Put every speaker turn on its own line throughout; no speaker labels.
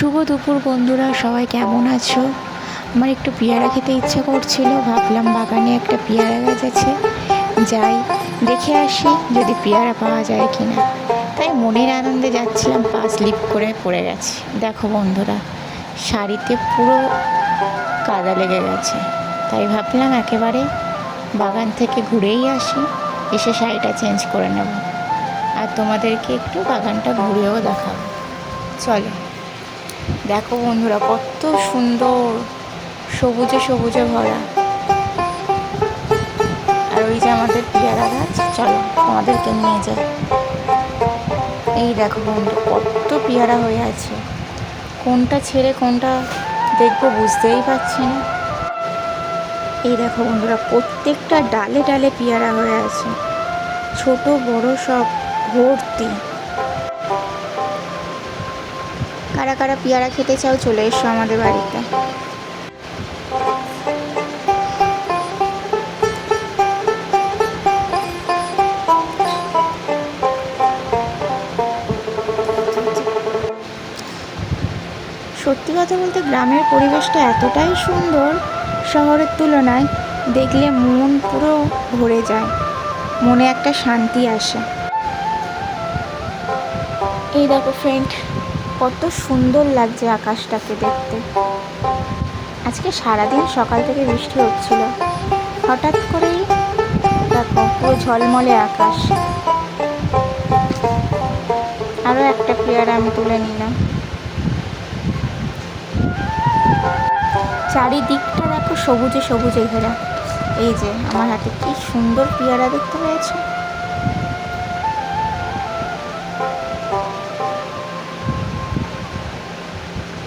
শুভ দুপুর বন্ধুরা, সবাই কেমন আছো? আমার একটু পেয়ারা খেতে ইচ্ছে করছিল, ভাবলাম বাগানে একটা পেয়ারা গাছ আছে। যাই, দেখে আসি যদি পেয়ারা পাওয়া যায় কি না তাই মনের আনন্দে যাচ্ছিলাম, পা স্লিপ করে পড়ে গেছি। দেখো বন্ধুরা, শাড়িতে পুরো কাদা লেগে গেছে। তাই ভাবলাম একেবারে বাগান থেকে ঘুরেই আসি, এসে শাড়িটা চেঞ্জ করে নেব। আর তোমাদেরকে একটু বাগানটা ঘুরেও দেখাবো। চলো। দেখো বন্ধুরা, কত সুন্দর সবুজে সবুজে ভরা। আর ওই যে আমাদের পেয়ারা গাছ, চলো তোমাদেরকে নিয়ে যাই। এই দেখো বন্ধু, কত পেয়ারা হয়ে আছে। কোনটা ছেড়ে কোনটা দেখব বুঝতেই পারছি না। এই দেখো বন্ধুরা, প্রত্যেকটা ডালে ডালে পেয়ারা হয়ে আছে। ছোট, বড় সব ভর্তি। কারা কারা পেয়ারা খেতে চাও, চলে এসো আমাদের বাড়িতে। সত্যি কথা বলতে গ্রামের পরিবেশটা এতটাই সুন্দর, শহরের তুলনায় দেখলে মন পুরো ভরে যায়, মনে একটা শান্তি আসে। এই দেখো ফ্রেন্ড কত সুন্দর লাগছে আকাশটাকে দেখতে। আজকে সারাদিন সকাল থেকে বৃষ্টি হচ্ছিল। হঠাৎ করেই দেখো, পুরো ঝলমলে আকাশ। আরও একটা পেয়ারা আমি তুলে নিলাম। চারিদিকটা দেখো সবুজে সবুজে ঘেরা। এই যে, আমার হাতে কি সুন্দর পেয়ারা দেখতে পেয়েছ।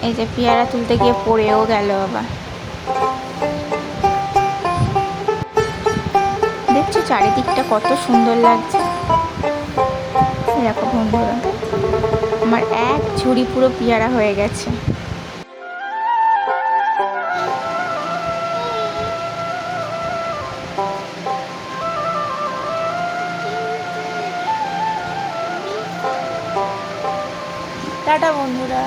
এই যে পেয়ারা তুলতে গিয়ে পড়েও গেল আবার। দেখছ চারিদিকটা কত সুন্দর লাগছে। দেখো বন্ধুরা, আমার এক ঝুড়ি পুরো পেয়ারা হয়ে গেছে। টাটা বন্ধুরা।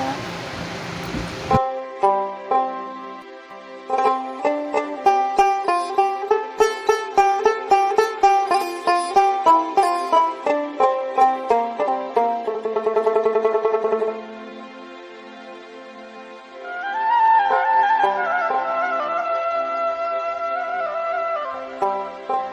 Thank you.